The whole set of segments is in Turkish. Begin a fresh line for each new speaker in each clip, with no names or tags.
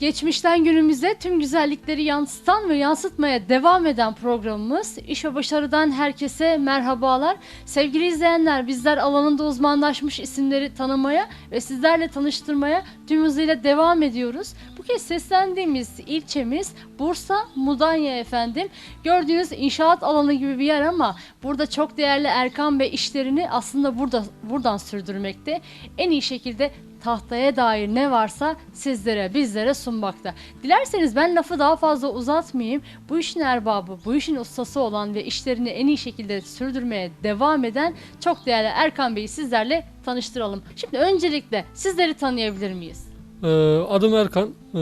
Geçmişten günümüze tüm güzellikleri yansıtan ve yansıtmaya devam eden programımız İş ve Başarı'dan herkese merhabalar. Sevgili izleyenler bizler alanında uzmanlaşmış isimleri tanımaya ve sizlerle tanıştırmaya tüm hızıyla devam ediyoruz. Bu kez seslendiğimiz ilçemiz Bursa Mudanya efendim. Gördüğünüz inşaat alanı gibi bir yer ama burada çok değerli Erkan Bey işlerini aslında burada buradan sürdürmekte. En iyi şekilde tahtaya dair ne varsa sizlere, bizlere sunmakta. Dilerseniz ben lafı daha fazla uzatmayayım. Bu işin erbabı, bu işin ustası olan ve işlerini en iyi şekilde sürdürmeye devam eden çok değerli Erkan Bey'i sizlerle tanıştıralım. Şimdi öncelikle sizleri tanıyabilir miyiz?
Ee, adım Erkan. Ee,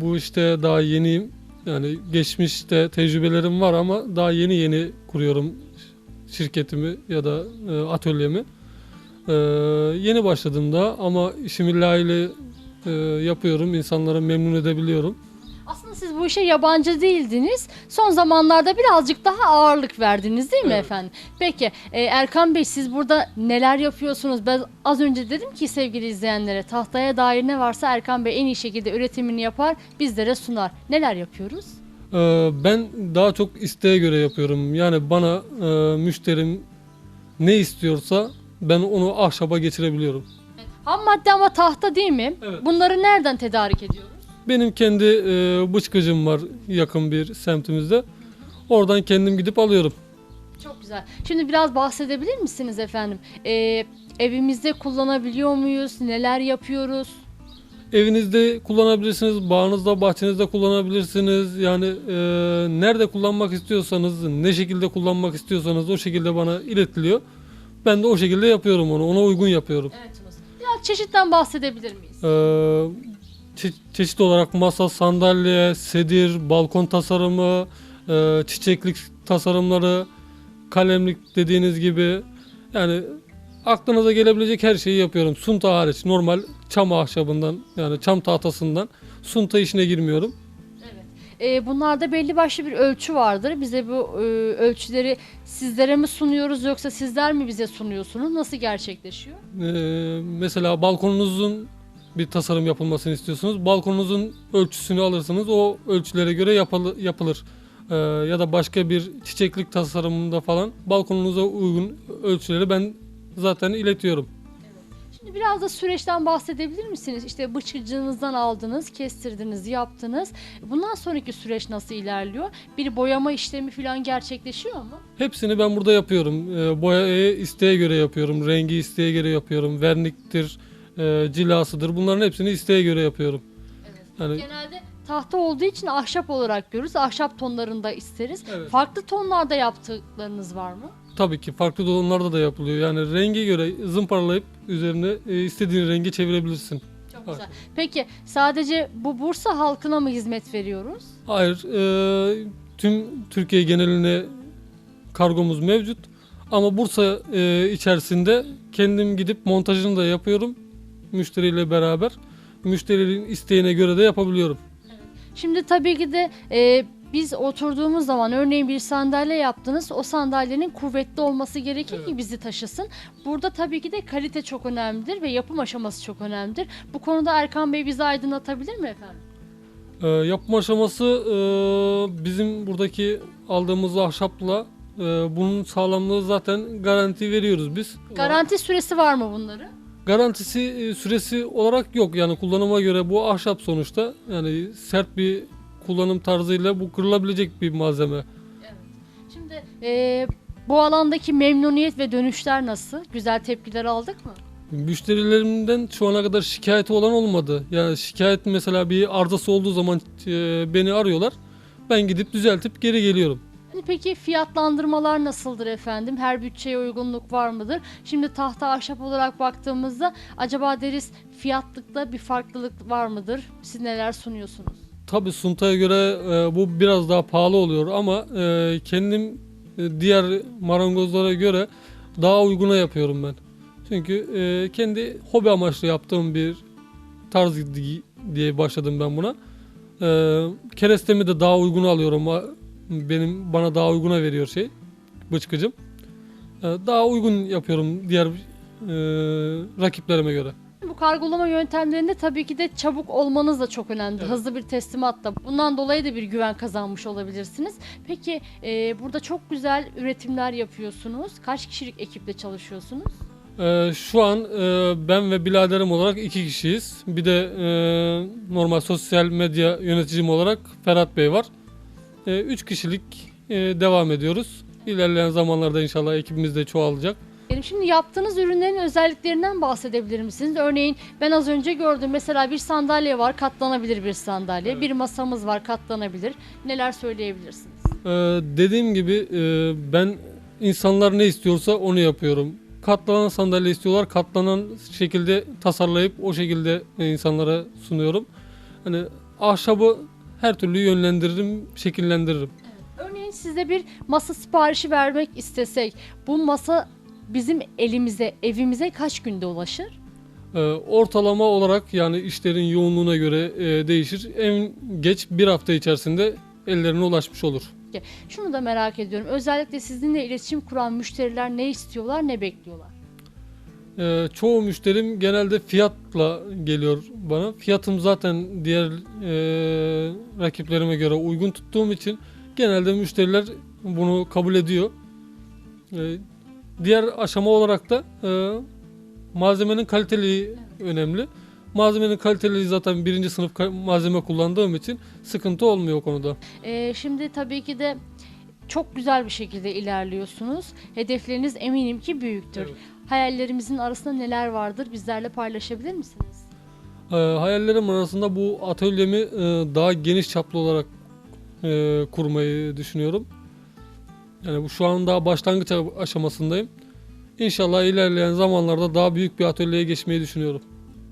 bu işte daha yeniyim. Yani geçmişte tecrübelerim var ama daha yeni yeni kuruyorum şirketimi ya da e, atölyemi. Ee, yeni başladım da ama işimi layığıyla e, yapıyorum. İnsanları memnun edebiliyorum.
Aslında siz bu işe yabancı değildiniz. Son zamanlarda birazcık daha ağırlık verdiniz değil mi
Evet.
efendim? Peki e, Erkan Bey siz burada neler yapıyorsunuz? Ben az önce dedim ki sevgili izleyenlere tahtaya dair ne varsa Erkan Bey en iyi şekilde üretimini yapar, bizlere sunar. Neler yapıyoruz?
Ee, ben daha çok isteğe göre yapıyorum. Yani bana e, müşterim ne istiyorsa ben onu ahşaba geçirebiliyorum.
Ham madde ama tahta değil mi?
Evet.
Bunları nereden tedarik ediyoruz?
Benim kendi e, bıçkıcım var yakın bir semtimizde. Oradan kendim gidip alıyorum.
Çok güzel. Şimdi biraz bahsedebilir misiniz efendim? E, evimizde kullanabiliyor muyuz? Neler yapıyoruz?
Evinizde kullanabilirsiniz, bağınızda, bahçenizde kullanabilirsiniz. Yani e, nerede kullanmak istiyorsanız, ne şekilde kullanmak istiyorsanız o şekilde bana iletiliyor. Ben de o şekilde yapıyorum onu, ona uygun yapıyorum.
Evet Yunus. Biraz çeşitten bahsedebilir miyiz?
E, çe- çeşit olarak masa, sandalye, sedir, balkon tasarımı, e, çiçeklik tasarımları, kalemlik dediğiniz gibi yani aklınıza gelebilecek her şeyi yapıyorum. Sunta hariç normal çam ahşabından yani çam tahtasından sunta işine girmiyorum.
Ee, bunlarda belli başlı bir ölçü vardır. Bize bu e, ölçüleri sizlere mi sunuyoruz yoksa sizler mi bize sunuyorsunuz? Nasıl gerçekleşiyor?
E, mesela balkonunuzun bir tasarım yapılmasını istiyorsunuz. Balkonunuzun ölçüsünü alırsınız. O ölçülere göre yapılı- yapılır. E, ya da başka bir çiçeklik tasarımında falan balkonunuza uygun ölçüleri ben zaten iletiyorum.
Şimdi biraz da süreçten bahsedebilir misiniz? İşte bıçkıcınızdan aldınız, kestirdiniz, yaptınız. Bundan sonraki süreç nasıl ilerliyor? Bir boyama işlemi falan gerçekleşiyor mu?
Hepsini ben burada yapıyorum. E, boyayı isteğe göre yapıyorum. Rengi isteğe göre yapıyorum. Verniktir, e, cilasıdır. Bunların hepsini isteğe göre yapıyorum.
Evet.
Yani
Genelde tahta olduğu için ahşap olarak görürüz. Ahşap tonlarında isteriz.
Evet.
Farklı tonlarda yaptıklarınız var mı?
Tabii ki farklı donlarda da yapılıyor. Yani rengi göre zımparalayıp üzerine e, istediğin rengi çevirebilirsin.
Çok güzel. Peki sadece bu Bursa halkına mı hizmet veriyoruz?
Hayır, e, tüm Türkiye geneline kargomuz mevcut. Ama Bursa e, içerisinde kendim gidip montajını da yapıyorum müşteriyle beraber. Müşterinin isteğine göre de yapabiliyorum.
Şimdi tabii ki de e, biz oturduğumuz zaman örneğin bir sandalye yaptınız. O sandalyenin kuvvetli olması gerekir ki
Evet.
bizi taşısın. Burada tabii ki de kalite çok önemlidir ve yapım aşaması çok önemlidir. Bu konuda Erkan Bey bizi aydınlatabilir mi efendim?
E, yapım aşaması e, bizim buradaki aldığımız ahşapla e, bunun sağlamlığı zaten garanti veriyoruz biz.
Garanti süresi var mı bunların?
Garantisi e, süresi olarak yok. Yani kullanıma göre bu ahşap sonuçta. Yani sert bir kullanım tarzıyla bu kırılabilecek bir malzeme.
Şimdi e, bu alandaki memnuniyet ve dönüşler nasıl? Güzel tepkiler aldık mı?
Müşterilerimden şu ana kadar şikayeti olan olmadı. Yani şikayet mesela bir arızası olduğu zaman e, beni arıyorlar. Ben gidip düzeltip geri geliyorum.
Peki fiyatlandırmalar nasıldır efendim? Her bütçeye uygunluk var mıdır? Şimdi tahta ahşap olarak baktığımızda acaba deriz fiyatlıkta bir farklılık var mıdır? Siz neler sunuyorsunuz?
Tabii Sunta'ya göre e, bu biraz daha pahalı oluyor ama e, kendim e, diğer marangozlara göre daha uyguna yapıyorum ben. Çünkü e, kendi hobi amaçlı yaptığım bir tarz di- diye başladım ben buna. E, kerestemi de daha uygun alıyorum. Benim bana daha uyguna veriyor şey bıçkıcım. E, daha uygun yapıyorum diğer e, rakiplerime göre.
Bu kargolama yöntemlerinde tabii ki de çabuk olmanız da çok önemli.
Evet.
Hızlı bir teslimat da. Bundan dolayı da bir güven kazanmış olabilirsiniz. Peki e, burada çok güzel üretimler yapıyorsunuz. Kaç kişilik ekiple çalışıyorsunuz?
Ee, şu an e, ben ve biraderim olarak iki kişiyiz. Bir de e, normal sosyal medya yöneticim olarak Ferhat Bey var. E, üç kişilik e, devam ediyoruz. İlerleyen zamanlarda inşallah ekibimiz de çoğalacak.
Benim şimdi yaptığınız ürünlerin özelliklerinden bahsedebilir misiniz? Örneğin ben az önce gördüm mesela bir sandalye var katlanabilir bir sandalye.
Evet.
Bir masamız var katlanabilir. Neler söyleyebilirsiniz?
Ee, dediğim gibi e, ben insanlar ne istiyorsa onu yapıyorum. Katlanan sandalye istiyorlar. Katlanan şekilde tasarlayıp o şekilde e, insanlara sunuyorum. Hani ahşabı her türlü yönlendiririm, şekillendiririm.
Örneğin size bir masa siparişi vermek istesek bu masa bizim elimize, evimize kaç günde ulaşır?
Ee, ortalama olarak yani işlerin yoğunluğuna göre e, değişir. En geç bir hafta içerisinde ellerine ulaşmış olur.
Şunu da merak ediyorum. Özellikle sizinle iletişim kuran müşteriler ne istiyorlar, ne bekliyorlar?
Ee, çoğu müşterim genelde fiyatla geliyor bana. Fiyatım zaten diğer e, rakiplerime göre uygun tuttuğum için genelde müşteriler bunu kabul ediyor. Ee, diğer aşama olarak da e, malzemenin kaliteliği önemli. Malzemenin kaliteliği zaten birinci sınıf malzeme kullandığım için sıkıntı olmuyor o konuda.
Ee, şimdi tabii ki de çok güzel bir şekilde ilerliyorsunuz. Hedefleriniz eminim ki büyüktür.
Evet.
Hayallerimizin arasında neler vardır? Bizlerle paylaşabilir misiniz?
Ee, hayallerim arasında bu atölyemi e, daha geniş çaplı olarak e, kurmayı düşünüyorum. Yani bu şu an daha başlangıç aşamasındayım. İnşallah ilerleyen zamanlarda daha büyük bir atölyeye geçmeyi düşünüyorum.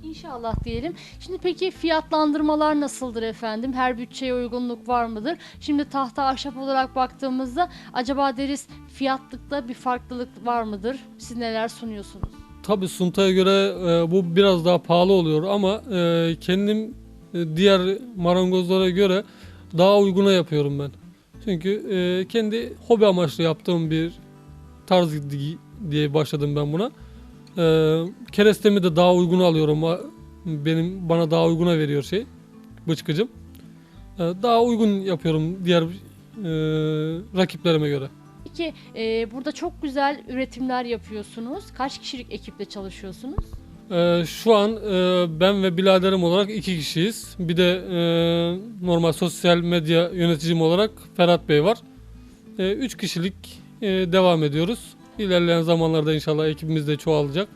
İnşallah diyelim. Şimdi peki fiyatlandırmalar nasıldır efendim? Her bütçeye uygunluk var mıdır? Şimdi tahta ahşap olarak baktığımızda acaba deriz fiyatlıkta bir farklılık var mıdır? Siz neler sunuyorsunuz?
Tabi Sunta'ya göre e, bu biraz daha pahalı oluyor ama e, kendim e, diğer marangozlara göre daha uyguna yapıyorum ben. Çünkü e, kendi hobi amaçlı yaptığım bir tarz di- diye başladım ben buna. E, kerestemi de daha uygun alıyorum. Benim bana daha uyguna veriyor şey bıçkıcım. E, daha uygun yapıyorum diğer e, rakiplerime göre.
Peki e, burada çok güzel üretimler yapıyorsunuz. Kaç kişilik ekiple çalışıyorsunuz?
Ee, şu an e, ben ve biraderim olarak iki kişiyiz. Bir de e, normal sosyal medya yöneticim olarak Ferhat Bey var. E, üç kişilik e, devam ediyoruz. İlerleyen zamanlarda inşallah ekibimiz de çoğalacak.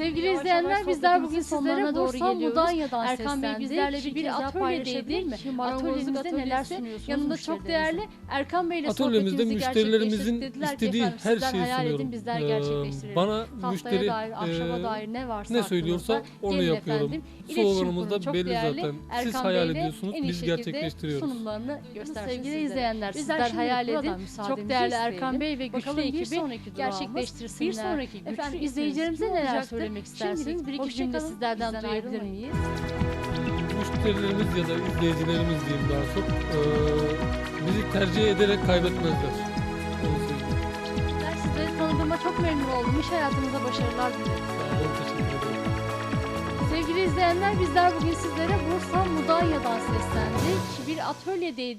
Sevgili
Yavaş
izleyenler
yavaş
bizler bugün sizlere Bursa
geliyoruz.
Mudanya'dan
Erkan Bey bizlerle bir
bir atölyedeydik.
Atölyemizde neler sunuyorsunuz
Yanında çok değerli Erkan Bey ile
Atölyemizde
sohbetimizi
müşterilerimizin
ki
istediği
efendim,
her şeyi
hayal edin
sunuyorum.
bizler
Ee,
gerçekleştirelim.
bana
Tahtaya
müşteri
dair, ahşaba
e,
dair ne varsa
ne söylüyorsa onu yapıyorum.
efendim.
Sloganımız da
Çok
belli
değerli
zaten. Siz
Erkan
hayal
Bey'le
ediyorsunuz, biz gerçekleştiriyoruz.
Sunumlarını göstersin
Sevgili izleyenler
Bizler
sizler hayal edin. Çok değerli. Erkan Bey ve güçlü ekibi gerçekleştirsinler.
bir sonraki güçlü izleyicilerimize neler
olacaktır.
Söylemek istersiniz?
Şimdilik
Bir iki cümle
kalın,
sizlerden
bizden
duyabilir miyiz?
Müşterilerimiz ya da izleyicilerimiz diyeyim daha çok e, bizi tercih ederek kaybetmezler.
Ben sizleri tanıdığıma çok memnun oldum. İş hayatınızda başarılar dilerim.
Teşekkür ederim.
Sevgili izleyenler bizler bugün sizlere Bursa Mudanya'dan seslendik. Bir atölyedeydik.